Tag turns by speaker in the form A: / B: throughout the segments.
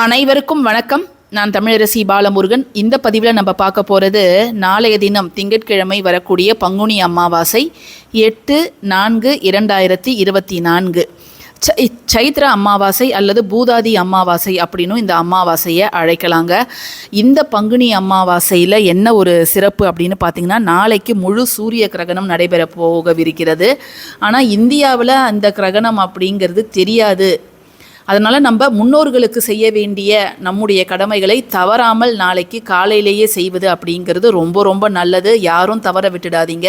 A: அனைவருக்கும் வணக்கம். நான் தமிழரசி பாலமுருகன். இந்த பதிவில் நம்ம பார்க்க போகிறது நாளைய தினம் திங்கட்கிழமை வரக்கூடிய பங்குனி அமாவாசை எட்டு நான்கு இரண்டாயிரத்தி இருபத்தி நான்கு. சைத்ர அமாவாசை அல்லது பூதாதி அமாவாசை அப்படின்னும் இந்த அமாவாசையை அழைக்கலாங்க. இந்த பங்குனி அமாவாசையில் என்ன ஒரு சிறப்பு அப்படின்னு பார்த்தீங்கன்னா நாளைக்கு முழு சூரிய கிரகணம் நடைபெற போகவிருக்கிறது. ஆனால் இந்தியாவில் அந்த கிரகணம் அப்படிங்கிறது தெரியாது. அதனால் நம்ம முன்னோர்களுக்கு செய்ய வேண்டிய நம்முடைய கடமைகளை தவறாமல் நாளைக்கு காலையிலேயே செய்வது அப்படிங்கிறது ரொம்ப ரொம்ப நல்லது. யாரும் தவற விட்டுடாதீங்க.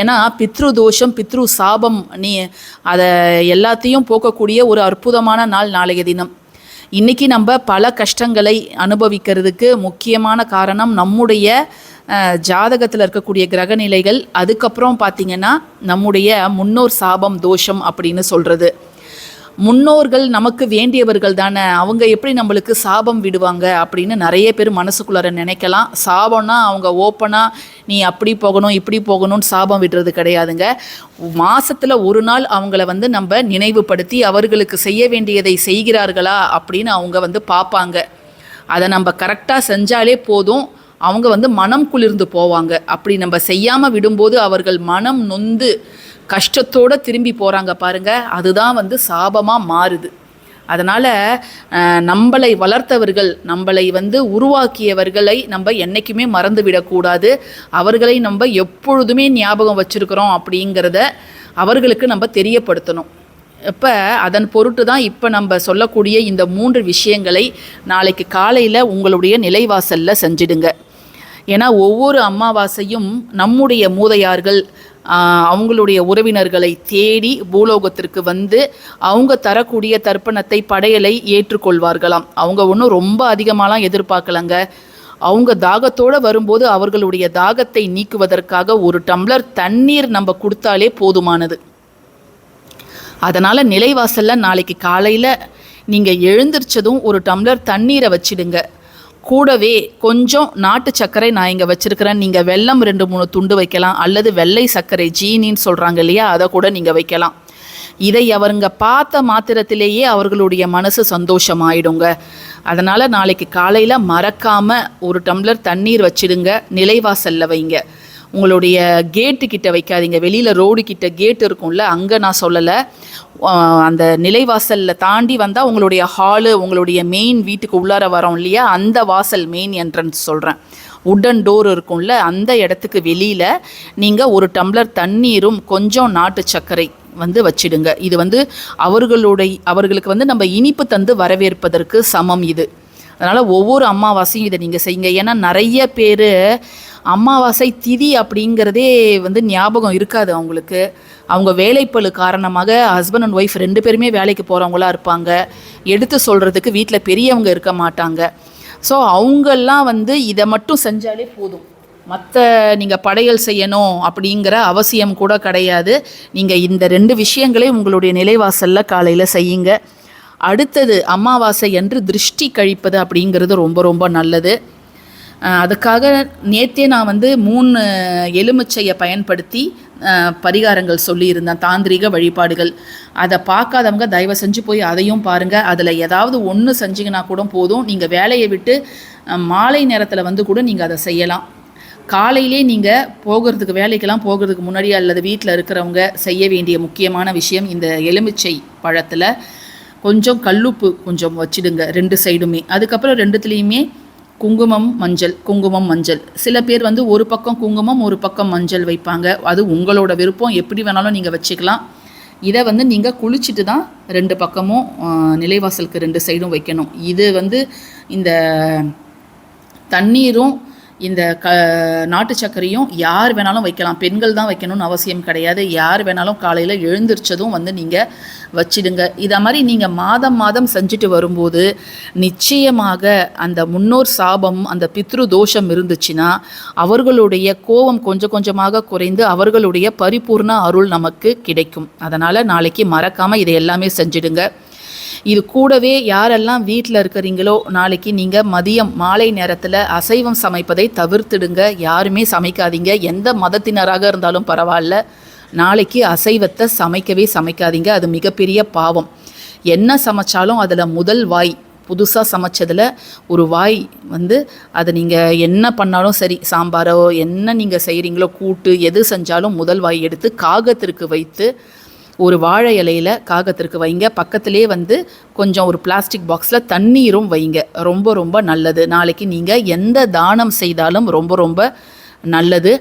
A: ஏன்னா பித்ரு தோஷம் பித்ரு சாபம் நீ அதை எல்லாத்தையும் போக்கக்கூடிய ஒரு அற்புதமான நாள் நாளைய தினம். இன்றைக்கி நம்ம பல கஷ்டங்களை அனுபவிக்கிறதுக்கு முக்கியமான காரணம் நம்முடைய ஜாதகத்தில் இருக்கக்கூடிய கிரகநிலைகள். அதுக்கப்புறம் பார்த்திங்கன்னா நம்முடைய முன்னோர் சாபம் தோஷம் அப்படின்னு சொல்கிறது முன்னோர்கள் நமக்கு வேண்டியவர்கள் தானே. அவங்க எப்படி நம்மளுக்கு சாபம் விடுவாங்க அப்படின்னு நிறைய பேர் மனசுக்குள்ளார நினைக்கலாம். சாபம்னா அவங்க ஓப்பனாக நீ அப்படி போகணும் இப்படி போகணும்னு சாபம் விடுறது கிடையாதுங்க. மாசத்துல ஒரு நாள் அவங்கள வந்து நம்ம நினைவுபடுத்தி அவர்களுக்கு செய்ய வேண்டியதை செய்கிறார்களா அப்படின்னு அவங்க வந்து பார்ப்பாங்க. அதை நம்ம கரெக்டாக செஞ்சாலே போதும். அவங்க வந்து மனம் குளிர்ந்து போவாங்க. அப்படி நம்ம செய்யாமல் விடும்போது அவர்கள் மனம் நொந்து கஷ்டத்தோடு திரும்பி போகிறாங்க பாருங்கள் அதுதான் வந்து சாபமாக மாறுது. அதனால் நம்மளை வளர்த்தவர்கள் நம்மளை வந்து உருவாக்கியவர்களை நம்ம என்றைக்குமே மறந்துவிடக்கூடாது அவர்களை நம்ம எப்பொழுதுமே ஞாபகம் வச்சுருக்கிறோம் அப்படிங்கிறத அவர்களுக்கு நம்ம தெரியப்படுத்தணும். இப்போ அதன் பொருட்டு தான் இப்போ நம்ம சொல்லக்கூடிய இந்த மூன்று விஷயங்களை நாளைக்கு காலையில் உங்களுடைய நிலைவாசலில் செஞ்சிடுங்க. ஏன்னா ஒவ்வொரு அமாவாசையும் நம்முடைய மூதையார்கள் அவங்களுடைய உறவினர்களை தேடி பூலோகத்திற்கு வந்து அவங்க தரக்கூடிய தர்ப்பணத்தை படையலை ஏற்றுக்கொள்வார்களாம். அவங்க ஒன்றும் ரொம்ப அதிகமாகலாம் எதிர்பார்க்கலங்க. அவங்க தாகத்தோடு வரும்போது அவர்களுடைய தாகத்தை நீக்குவதற்காக ஒரு டம்ளர் தண்ணீர் நம்ம கொடுத்தாலே போதுமானது. அதனால் நிலைவாசலில் நாளைக்கு காலையில் நீங்கள் எழுந்திரிச்சதும் ஒரு டம்ளர் தண்ணீரை வச்சிடுங்க. கூடவே கொஞ்சம் நாட்டு சர்க்கரை நான் இங்கே வச்சுருக்கிறேன். நீங்கள் வெல்லம் ரெண்டு மூணு துண்டு வைக்கலாம். அல்லது வெள்ளை சர்க்கரை ஜீனின்னு சொல்கிறாங்க இல்லையா? அதை கூட நீங்கள் வைக்கலாம். இதை அவருங்க பார்த்த மாத்திரத்திலேயே அவர்களுடைய மனசு சந்தோஷமாயிடுங்க. அதனால் நாளைக்கு காலையில் மறக்காமல் ஒரு டம்ளர் தண்ணீர் வச்சிடுங்க. நிலைவாசலில் வைங்க. உங்களுடைய கேட்டு கிட்ட வைக்காதீங்க. வெளியில் ரோடு கிட்ட கேட் இருக்கும்ல அங்கே நான் சொல்லலை. அந்த நிலைவாசலில் தாண்டி வந்தால் உங்களுடைய ஹாலு உங்களுடைய மெயின் வீட்டுக்கு உள்ளார வரோம் இல்லையா? அந்த வாசல் மெயின் என்ட்ரன்ஸ் சொல்கிறேன் உடன் டோர் இருக்கும்ல அந்த இடத்துக்கு வெளியில் நீங்கள் ஒரு டம்ளர் தண்ணீரும் கொஞ்சம் நாட்டு சர்க்கரை வந்து வச்சிடுங்க. இது வந்து அவர்களுடைய அவர்களுக்கு வந்து நம்ம இனிப்பு தந்து வரவேற்பதற்கு சமம் இது. அதனால் ஒவ்வொரு அமாவாசையும் இதை நீங்கள் செய்யுங்க. ஏன்னா நிறைய பேர் அமாவாசை திதி அப்படிங்கிறதே வந்து ஞாபகம் இருக்காது அவங்களுக்கு. அவங்க வேலைப்பழு காரணமாக ஹஸ்பண்ட் அண்ட் ஒய்ஃப் ரெண்டு பேருமே வேலைக்கு போகிறவங்களா இருப்பாங்க. எடுத்து சொல்கிறதுக்கு வீட்டில் பெரியவங்க இருக்க மாட்டாங்க. ஸோ அவங்கெல்லாம் வந்து இதை மட்டும் செஞ்சாலே போதும். மற்ற நீங்கள் படையல் செய்யணும் அப்படிங்கிற அவசியம் கூட கிடையாது. நீங்கள் இந்த ரெண்டு விஷயங்களையும் உங்களுடைய நிலைவாசலில் காலையில் செய்யுங்க. அடுத்தது அமாவாசை என்று திருஷ்டி கழிப்பது அப்படிங்கிறது ரொம்ப ரொம்ப நல்லது. அதுக்காக நேற்றே நான் வந்து மூணு எலுமிச்சையை பயன்படுத்தி பரிகாரங்கள் சொல்லியிருந்தேன் தாந்திரிக வழிபாடுகள். அதை பார்க்காதவங்க தயவு செஞ்சு போய் அதையும் பாருங்கள் அதில் ஏதாவது ஒன்று செஞ்சிங்கன்னா கூட போதும். நீங்கள் வேலையை விட்டு மாலை நேரத்தில் வந்து கூட நீங்கள் அதை செய்யலாம். காலையிலே நீங்கள் போகிறதுக்கு வேலைக்கெல்லாம் போகிறதுக்கு முன்னாடி அல்லது வீட்டில் இருக்கிறவங்க செய்ய வேண்டிய முக்கியமான விஷயம் இந்த எலுமிச்சை பழத்தில் கொஞ்சம் கல்லுப்பு கொஞ்சம் வச்சிடுங்க ரெண்டு சைடுமே. அதுக்கப்புறம் ரெண்டுத்துலேயுமே குங்குமம் மஞ்சள் குங்குமம் மஞ்சள். சில பேர் வந்து ஒரு பக்கம் குங்குமம் ஒரு பக்கம் மஞ்சள் வைப்பாங்க. அது உங்களோட விருப்பம். எப்படி வேணாலும் நீங்கள் வச்சுக்கலாம். இதை வந்து நீங்கள் குளிச்சுட்டு தான் ரெண்டு பக்கமும் நிலைவாசலுக்கு ரெண்டு சைடும் வைக்கணும். இது வந்து இந்த தண்ணீரும் இந்த க நாட்டு சர்க்கரையும் யார் வேணாலும் வைக்கலாம். பெண்கள் தான் வைக்கணும்னு அவசியம் கிடையாது. யார் வேணாலும் காலையில் எழுந்திரிச்சதும் வந்து நீங்கள் வச்சிடுங்க. இதை மாதிரி நீங்கள் மாதம் மாதம் செஞ்சுட்டு வரும்போது நிச்சயமாக அந்த முன்னோர் சாபம் அந்த பித்ரு தோஷம் இருந்துச்சுன்னா அவர்களுடைய கோபம் கொஞ்சம் கொஞ்சமாக குறைந்து அவர்களுடைய பரிபூர்ண அருள் நமக்கு கிடைக்கும். அதனால் நாளைக்கு மறக்காமல் இதை எல்லாமே செஞ்சிடுங்க. இது கூடவே யாரெல்லாம் வீட்டில் இருக்கிறீங்களோ நாளைக்கு நீங்கள் மதியம் மாலை நேரத்தில் அசைவம் சமைப்பதை தவிர்த்துடுங்க. யாருமே சமைக்காதீங்க. எந்த மதத்தினராக இருந்தாலும் பரவாயில்ல. நாளைக்கு அசைவத்தை சமைக்கவே சமைக்காதீங்க. அது மிகப்பெரிய பாவம். என்ன சமைச்சாலும் அதில் முதல் வாய் புதுசாக சமைச்சதில் ஒரு வாய் வந்து அதை நீங்கள் என்ன பண்ணாலும் சரி சாம்பாரோ என்ன நீங்கள் செய்கிறீங்களோ கூட்டு எது செஞ்சாலும் முதல் வாய் எடுத்து காகத்திற்கு வைத்து ஒரு வாழை இலையில காகத்திற்கு வைங்க. பக்கத்திலே வந்து கொஞ்சம் ஒரு பிளாஸ்டிக் பாக்ஸில் தண்ணீரும் வைங்க. ரொம்ப ரொம்ப நல்லது. நாளைக்கு நீங்கள் எந்த தானம் செய்தாலும் ரொம்ப ரொம்ப நல்லது.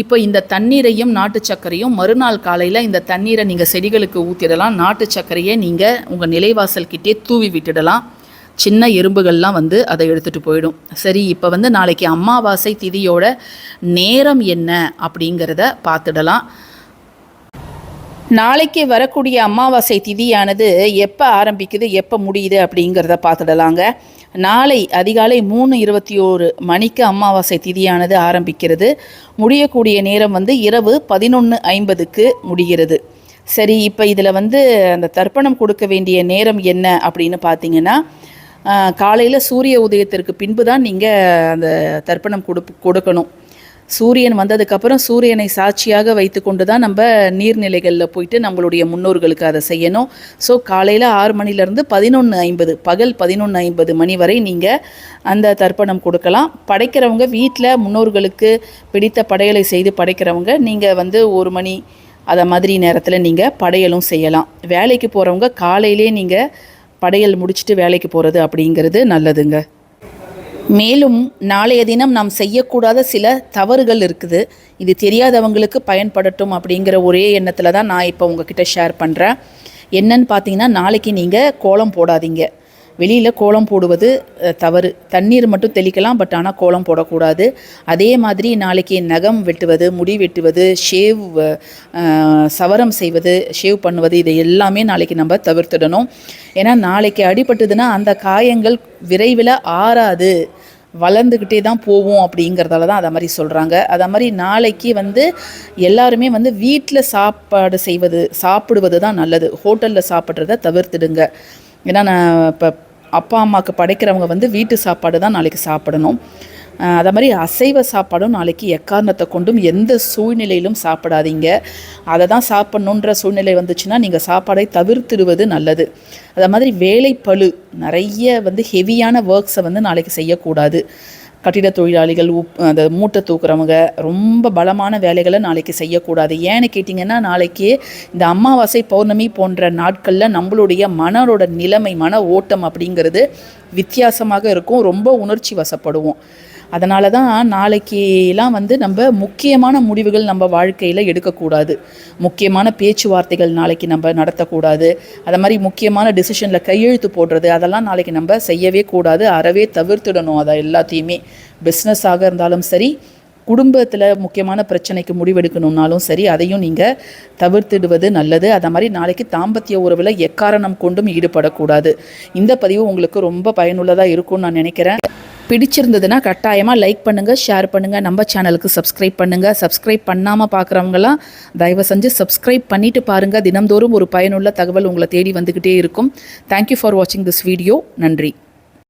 A: இப்போ இந்த தண்ணீரையும் நாட்டு சர்க்கரையும் மறுநாள் காலையில் இந்த தண்ணீரை நீங்கள் செடிகளுக்கு ஊற்றிடலாம் நாட்டு சர்க்கரையை நீங்கள் உங்கள் நிலைவாசல்கிட்டே தூவி விட்டுடலாம். சின்ன எறும்புகள்லாம் வந்து அதை எடுத்துகிட்டு போயிடும். சரி இப்போ வந்து நாளைக்கு அம்மாவாசை திதியோட நேரம் என்ன அப்படிங்கிறத பார்த்துடலாம். நாளைக்கு வரக்கூடிய அமாவாசை திதியானது எப்போ ஆரம்பிக்குது எப்போ முடியுது அப்படிங்கிறத பார்த்துடலாங்க. நாளை அதிகாலை மூணு இருபத்தி ஓரு மணிக்கு அமாவாசை திதியானது ஆரம்பிக்கிறது. முடியக்கூடிய நேரம் வந்து இரவு பதினொன்று ஐம்பதுக்கு முடிகிறது. சரி இப்போ இதில் வந்து அந்த தர்ப்பணம் கொடுக்க வேண்டிய நேரம் என்ன அப்படின்னு பார்த்தீங்கன்னா காலையில் சூரிய உதயத்திற்கு பின்பு தான் நீங்கள் அந்த தர்ப்பணம் கொடு கொடுக்கணும். சூரியன் வந்ததுக்கப்புறம் சூரியனை சாட்சியாக வைத்து கொண்டு தான் நம்ம நீர்நிலைகளில் போயிட்டு நம்மளுடைய முன்னோர்களுக்கு அதை செய்யணும். ஸோ காலையில் ஆறு மணிலேருந்து பதினொன்று ஐம்பது பகல் பதினொன்று ஐம்பது மணி வரை நீங்கள் அந்த தர்ப்பணம் கொடுக்கலாம். படைக்கிறவங்க வீட்டில் முன்னோர்களுக்கு பிடித்த படையலை செய்து படைக்கிறவங்க நீங்கள் வந்து ஒரு மணி அதை மாதிரி நேரத்தில் நீங்கள் படையலும் செய்யலாம். வேலைக்கு போகிறவங்க காலையிலே நீங்கள் படையல் முடிச்சுட்டு வேலைக்கு போகிறது அப்படிங்கிறது நல்லதுங்க. மேலும் நாளைய தினம் நாம் செய்யக்கூடாத சில தவறுகள் இருக்குது. இது தெரியாதவங்களுக்கு பயன்படட்டும் அப்படிங்கிற ஒரே எண்ணத்தில் தான் நான் இப்போ உங்ககிட்ட ஷேர் பண்ணுறேன் என்னன்னு பார்த்தீங்கன்னா நாளைக்கு நீங்கள் கோலம் போடாதீங்க. வெளியில் கோலம் போடுவது தவறு. தண்ணீர் மட்டும் தெளிக்கலாம் பட் ஆனால் கோலம் போடக்கூடாது. அதே மாதிரி நாளைக்கு நகம் வெட்டுவது முடி வெட்டுவது ஷேவ் சவரம் செய்வது ஷேவ் பண்ணுவது இதை எல்லாமே நாளைக்கு நம்ம தவிர்த்துடணும். ஏன்னா நாளைக்கு அடிபட்டதுன்னா அந்த காயங்கள் விரைவில் ஆறாது. வளர்ந்துக்கிட்டே தான் போவோம் அப்படிங்கிறதால தான் அதை மாதிரி சொல்கிறாங்க அதை மாதிரி நாளைக்கு வந்து எல்லாருமே வந்து வீட்டில் சாப்பாடு செய்வது சாப்பிடுவது தான் நல்லது. ஹோட்டலில் சாப்பிட்றத தவிர்த்துடுங்க. ஏன்னா நான் இப்போ அப்பா அம்மாவுக்கு படைக்கிறவங்க வந்து வீட்டு சாப்பாடு தான் நாளைக்கு சாப்பிடணும். அதை மாதிரி அசைவ சாப்பாடும் நாளைக்கு எக்காரணத்தை கொண்டும் எந்த சூழ்நிலையிலும் சாப்பிடாதீங்க. அதை தான் சாப்பிட்ணுன்ற சூழ்நிலை வந்துச்சுன்னா நீங்கள் சாப்பாடை தவிர்த்திடுவது நல்லது. அதை மாதிரி வேலைப்பழு நிறைய வந்து ஹெவியான ஒர்க்ஸை வந்து நாளைக்கு செய்யக்கூடாது. கட்டிட தொழிலாளிகள் உப் அந்த மூட்டை தூக்குறவங்க ரொம்ப பலமான வேலைகளை நாளைக்கு செய்யக்கூடாது. ஏன்னு கேட்டிங்கன்னா நாளைக்கு இந்த அமாவாசை பௌர்ணமி போன்ற நாட்களில் நம்மளுடைய மனோட நிலைமை மன ஓட்டம் அப்படிங்கிறது வித்தியாசமாக இருக்கும். ரொம்ப உணர்ச்சி வசப்படுவோம். அதனால தான் நாளைக்கெலாம் வந்து நம்ம முக்கியமான முடிவுகள் நம்ம வாழ்க்கையில் எடுக்கக்கூடாது. முக்கியமான பேச்சுவார்த்தைகள் நாளைக்கு நம்ம நடத்தக்கூடாது. அதை மாதிரி முக்கியமான டிசிஷனில் கையெழுத்து போடுறது அதெல்லாம் நாளைக்கு நம்ம செய்யவே கூடாது. அறவே தவிர்த்துடணும் அதை எல்லாத்தையுமே. பிஸ்னஸாக இருந்தாலும் சரி குடும்பத்தில் முக்கியமான பிரச்சனைக்கு முடிவெடுக்கணும்னாலும் சரி அதையும் நீங்கள் தவிர்த்திடுவது நல்லது. அதை மாதிரி நாளைக்கு தாம்பத்திய உறவில் எக்காரணம் கொண்டும் ஈடுபடக்கூடாது. இந்த பதிவு உங்களுக்கு ரொம்ப பயனுள்ளதாக இருக்கும்னு நான் நினைக்கிறேன். பிடிச்சிருந்ததுன்னா கட்டாயமாக லைக் பண்ணுங்கள் ஷேர் பண்ணுங்கள் நம்ம சேனலுக்கு சப்ஸ்கிரைப் பண்ணுங்கள் சப்ஸ்கிரைப் பண்ணாமல் பார்க்குறவங்களாம் தயவு செஞ்சு சப்ஸ்கிரைப் பண்ணிவிட்டு பாருங்கள் தினந்தோறும் ஒரு பயனுள்ள தகவல் உங்களை தேடி வந்துக்கிட்டே இருக்கும். தேங்க்யூ ஃபார் வாட்சிங் திஸ் வீடியோ நன்றி.